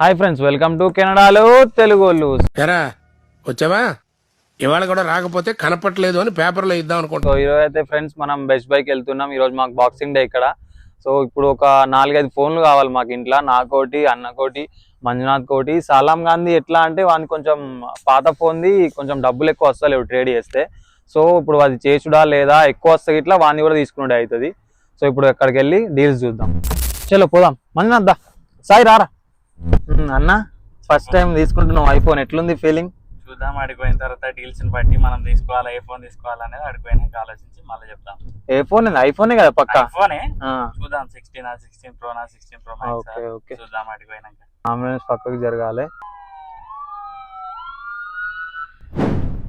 Hi friends welcome to కెనడాలో తెలుగు ఎరా వచ్చావా? ఇవాళ కూడా రాకపోతే కనపట్లేదు అని పేపర్లో ఇద్దాం సో అనుకుంటా ఈరోజు అయితే ఫ్రెండ్స్ మనం బెస్ట్ బైక్ వెళ్తున్నాం. ఈరోజు మాకు బాక్సింగ్ డే ఇక్కడ. సో ఇప్పుడు ఒక నాలుగైదు ఫోన్లు కావాలి మాకు ఇంట్లో. నాకోటి అన్నకోటి మంజునాథ్ కోటి సలాం గాంధీ ఎట్లా అంటే వానికి కొంచెం పాత ఫోన్ది కొంచెం డబ్బులు ఎక్కువ వస్తలేవు ట్రేడ్ చేస్తే. సో ఇప్పుడు అది చేసుడా లేదా ఎక్కువ వస్తే ఇట్లా వాడిని కూడా తీసుకునే అవుతుంది. సో ఇప్పుడు ఎక్కడికి వెళ్ళి డీల్స్ చూద్దాం. చలో పోదాం. మంజునాథ్ దా సాయి రారా. అన్న ఫస్ట్ టైం తీసుకుంటున్నాం ఐఫోన్ ఎట్లుంది ఫీలింగ్ చూద్దాం అడిగిపోయిన తర్వాత డీల్స్ని బట్టి మనం తీసుకోవాలా ఏ ఫోన్ తీసుకోవాలా అనేది అడిగిపోయినాక ఆలోచించి మళ్ళీ చెప్తాం. ఏ ఫోన్ ఐఫోనే కదా పక్క? ఫోనే చూద్దాం సిక్స్టీన్ సిక్స్టీన్ ప్రో నా సిక్స్టీన్ ప్రో ఓకే ఓకే. చూద్దాం అడిగిపోయినాక. అంబులెన్స్ పక్కకు జరగాలి.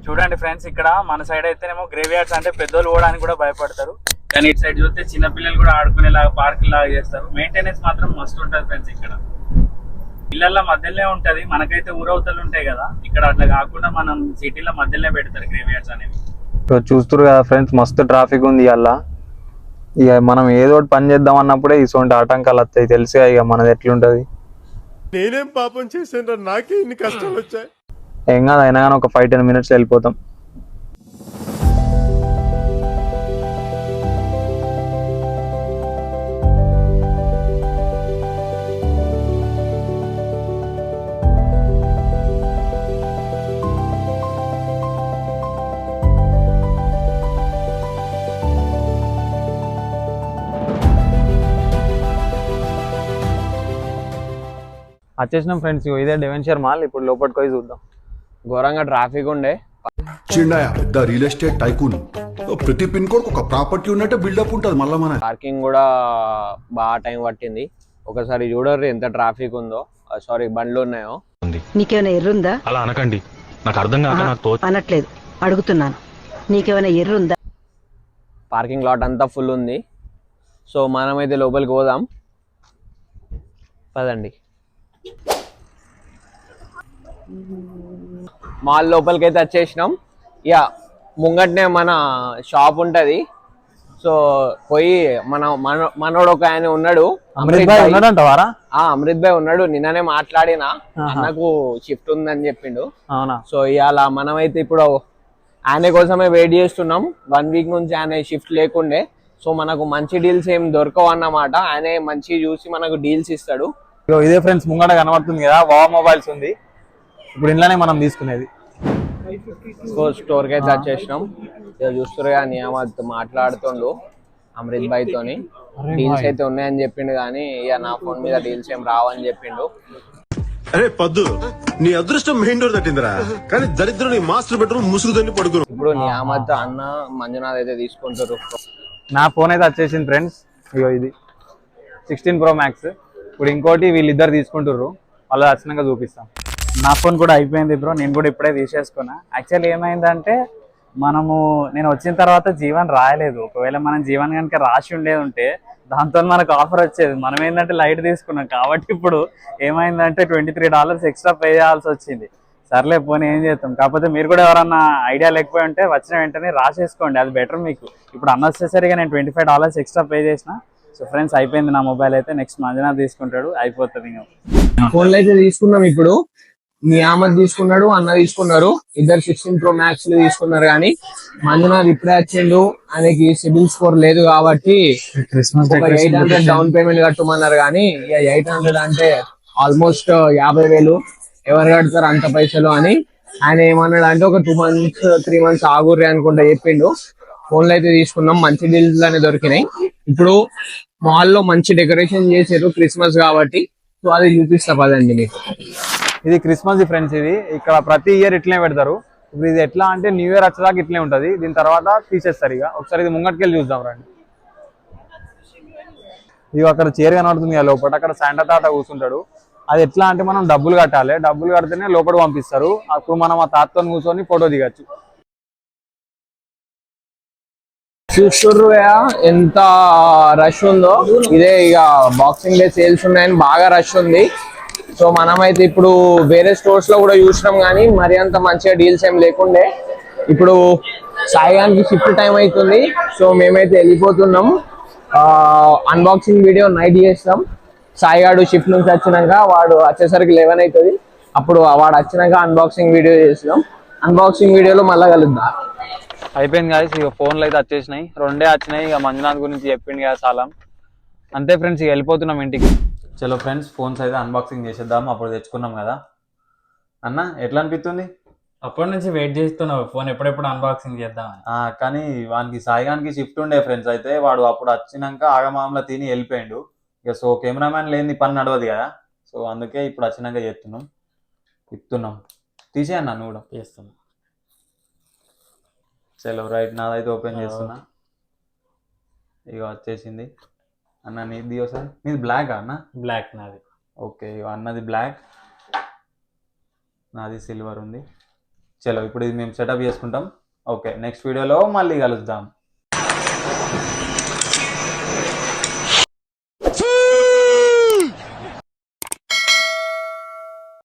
చూడండి ఫ్రెండ్స్ ఇక్కడ మన సైడ్ అయితేనేమో గ్రేవ్ యార్డ్స్ అంటే పెద్దోళ్ళు పోవడానికి కూడా భయపడతారు. కానీ ఇటు సైడ్ చూస్తే చిన్న పిల్లలు కూడా ఆడుకునేలాగా పార్క్ లాగా చేస్తారు. మెయింటెనెన్స్ మాత్రం మస్తు ఉంటుంది ఫ్రెండ్స్ ఇక్కడ. ఇళ్ళల్లో మధ్యలోనే ఉంటది. మనకైతే ఊరవతలు ఉంటాయి కదా. ఇక్కడ అట్లా కాకుండా మనం సిటీలో మధ్యలోనే పెడతారు గ్రేవ్ యార్డ్స్ అనేవి. సో చూస్తున్నారు కదా ఫ్రెండ్స్ మస్తు ట్రాఫిక్ ఉంది ఇవాళ ఇక మనం ఏదో ఒకటి పని చేద్దాం అన్నప్పుడే ఇటువంటి ఆటంకాలు వస్తాయి. తెలుసుగా ఇక మనది ఎట్లుంటది. నేనేం పాపం చేశాను నాకే ఇన్ని కష్టాలు వచ్చాయి. ఏం కాదు అయినా కానీ ఒక ఫైవ్ టెన్ మినిట్స్ వెళ్ళిపోతాం. వచ్చేసినాం ఫ్రెండ్స్ ఇదే డెవెన్షియర్ మాల్ ఇప్పుడు లోపలికి పోయి చూద్దాం. ఘోరంగా ట్రాఫిక్ ఉండే. Chinnayya real estate tycoon. ప్రతి పిన్ కోడ్ ఒక ప్రాపర్టీ ఉన్నట్టే బిల్డప్ ఉంటుంది మళ్ళా మన పార్కింగ్ కూడా బాగా టైం పట్టింది. ఒకసారి చూడరు ఎంత ట్రాఫిక్ ఉందో. సారీ బండ్లు ఉన్నాయో. నీకేమైనా ఎర్రుందా? అలా అనకండి. నాకు అర్థం కాక నాకు తో అనట్లేదు. అడుగుతున్నాను. నీకేమైనా ఎర్రుందా? పార్కింగ్ లాట్ అంతా ఫుల్ ఉంది. సో మనమైతే లోపలికి పోదాం. పదండి. మాల్ లోపలికి అయితే వచ్చేసినాం. ఇక ముంగట్నే మన షాప్ ఉంటది. సో పోయి మన మన మనోడు ఒక ఆయన ఉన్నాడు. అమృత్ భాయ్ ఉన్నాడంటవారా ఆ అమృత్ భాయ్ ఉన్నాడు. నిన్ననే మాట్లాడినా. అన్నకు షిఫ్ట్ ఉందని చెప్పిండు. సో ఇవాళ మనమైతే ఇప్పుడు ఆయన కోసమే వెయిట్ చేస్తున్నాం. వన్ వీక్ నుంచి ఆయన షిఫ్ట్ లేకుండే. సో మనకు మంచి డీల్స్ ఏం దొరకవు అన్నమాట. ఆయన మంచి చూసి మనకు డీల్స్ ఇస్తాడు. ఇదే ఫ్రెండ్స్ ముంగట కనబడుతుంది కదా. వావ్ మొబైల్స్ ఉంది. ఇప్పుడు ఇంట్లోనే మనం తీసుకునేది. సో స్టోర్కి అయితే వచ్చేసినాం. చూస్తురుగా నియామత్ మాట్లాడుతుండు అమృత్ భాయ్. తోని డీల్స్ అయితే ఉన్నాయని చెప్పిండు కానీ ఇక నా ఫోన్ మీద డీల్స్ ఏం రావని చెప్పిండు. అరే పద్దు నీ అదృష్టం మెయిన్ డోర్ తట్టిందిరా. కానీ దరిద్రం నీ మాస్టర్ బెడ్రూమ్ ముసుగుదని పడుకును ఇప్పుడు నియామత్ అన్న మంజునాథ్ అయితే తీసుకుంటారు నా ఫోన్ అయితే వచ్చేసింది ఫ్రెండ్స్ ఇగో ఇది. సిక్స్టీన్ ప్రో మ్యాక్స్ ఇప్పుడు ఇంకోటి వీళ్ళిద్దరు తీసుకుంటారు వాళ్ళు వచ్చినాక చూపిస్తాం. నా ఫోన్ కూడా అయిపోయింది బ్రో నేను కూడా ఇప్పుడే తీసేసుకున్నా. యాక్చువల్లీ ఏమైందంటే మనము నేను వచ్చిన తర్వాత జీవన్ రాయలేదు. ఒకవేళ మనం జీవన్ కనుక రాసి ఉండేది ఉంటే దాంతో మనకు ఆఫర్ వచ్చేది. మనం ఏంటంటే లైట్ తీసుకున్నాం. కాబట్టి ఇప్పుడు ఏమైందంటే twenty three dollars extra pay చేయాల్సి వచ్చింది. సర్లే పోనీ ఏం చేస్తాం కాకపోతే మీరు కూడా ఎవరన్నా ఐడియా లేకపోయి ఉంటే వచ్చిన వెంటనే రాసేసుకోండి. అది బెటర్ మీకు. ఇప్పుడు అన్నెసెసరీగా నేను twenty five dollars extra pay చేసిన సో ఫ్రెండ్స్ అయిపోయింది నా మొబైల్ అయితే. నెక్స్ట్ మంజనా తీసుకుంటాడు. అయిపోతుంది ఇంకా. ఫోన్లు అయితే తీసుకున్నాం ఇప్పుడు. నియామత్ తీసుకున్నాడు అన్న తీసుకున్నారు. ఇద్దరు సిక్స్టీన్ ప్రో మ్యాక్స్ తీసుకున్నారు కానీ మంజునాథ్ ఇప్పుడే వచ్చిండు. ఆయనకి సిబిల్ స్కోర్ లేదు కాబట్టి ఎయిట్ హండ్రెడ్ డౌన్ పేమెంట్ కట్టమన్నారు కానీ ఇక ఎయిట్ హండ్రెడ్ అంటే ఆల్మోస్ట్ యాభై వేలు. ఎవరు కడతారు అంత పైసలు అని ఆయన ఏమన్నాడు అంటే ఒక టూ మంత్స్ త్రీ మంత్స్ ఆగుర్రి అనుకుంటా చెప్పిండు. ఫోన్లు అయితే తీసుకున్నాం మంచి డీల్స్ అనే దొరికినాయి. ఇప్పుడు మాల్లో మంచి డెకరేషన్ చేశారు క్రిస్మస్ కాబట్టి. సో అది చూపిస్తా పదండి మీకు. ఇది క్రిస్మస్ ఫ్రెండ్స్ ఇది. ఇక్కడ ప్రతి ఇయర్ ఇట్లనే పెడతారు. ఇప్పుడు ఇది ఎట్లా అంటే న్యూ ఇయర్ వచ్చేదాకా ఇట్లే ఉంటుంది. దీని తర్వాత తీసేస్తారు ఇక ఒకసారి ఇది ముంగటికెళ్ళి చూద్దాం రండి. ఇది అక్కడ చీర కనబడుతుంది కదా లోపల అక్కడ శాంటా తాత కూర్చుంటాడు. అది ఎట్లా అంటే మనం డబ్బులు కట్టాలి. డబ్బులు కడితేనే లోపల పంపిస్తారు. అప్పుడు మనం ఆ తాతతో కూర్చొని ఫోటో దిగచ్చు. చూస్తుర్రు ఎంత రష్ ఉందో. ఇదే ఇక బాక్సింగ్ డే సేల్స్ ఉన్నాయని బాగా రష్ ఉంది. సో మనమైతే ఇప్పుడు వేరే స్టోర్స్లో కూడా చూసినాం కానీ మరి అంత మంచిగా డీల్స్ ఏం లేకుండే. ఇప్పుడు సాయిగానికి షిఫ్ట్ టైం అవుతుంది. సో మేమైతే వెళ్ళిపోతున్నాం. అన్బాక్సింగ్ వీడియో నైట్ చేస్తాం. సాయిగాడు షిఫ్ట్ నుంచి వచ్చినాక వాడు వచ్చేసరికి లెవెన్ అవుతుంది. అప్పుడు వాడు వచ్చినాక అన్బాక్సింగ్ వీడియో చేసినాం అన్బాక్సింగ్ వీడియోలో మళ్ళీ కలుద్దాం. అయిపోయింది కాదు ఇక ఫోన్లు అయితే వచ్చేసినాయి. రెండే వచ్చినాయి. ఇక మంజునాథ్ గురించి చెప్పింది కదా చాలా అంతే ఫ్రెండ్స్ ఇక వెళ్ళిపోతున్నాం ఇంటికి. చలో ఫ్రెండ్స్ ఫోన్స్ అయితే అన్బాక్సింగ్ చేసేద్దాం అప్పుడు తెచ్చుకున్నాం కదా. అన్న ఎట్లా అనిపిస్తుంది? అప్పటి నుంచి వెయిట్ చేస్తున్నావు. ఫోన్ ఎప్పుడెప్పుడు అన్బాక్సింగ్ చేద్దామని. కానీ వానికి సాయిగానికి షిఫ్ట్ ఉండే ఫ్రెండ్స్ అయితే వాడు అప్పుడు వచ్చినాక ఆగమామలో తిని వెళ్ళిపోయిండు. ఇక సో కెమెరామ్యాన్ లేని పని నడవదు కదా. సో అందుకే ఇప్పుడు వచ్చినాక చేస్తున్నాం. ఇస్తున్నాం. తీసే అన్న నువ్వు కూడా. చేస్తున్నా. చలో రైట్ నాదైతే ఓపెన్ చేస్తున్నా. ఇక వచ్చేసింది. అన్న నీది ఒకసారి. నీది బ్లాక్ అన్న? బ్లాక్ నాది. ఓకే అన్నది బ్లాక్ నాది సిల్వర్ ఉంది. చలో ఇప్పుడు ఇది మేము సెటప్ చేసుకుంటాం. ఓకే నెక్స్ట్ వీడియోలో మళ్ళీ కలుద్దాం.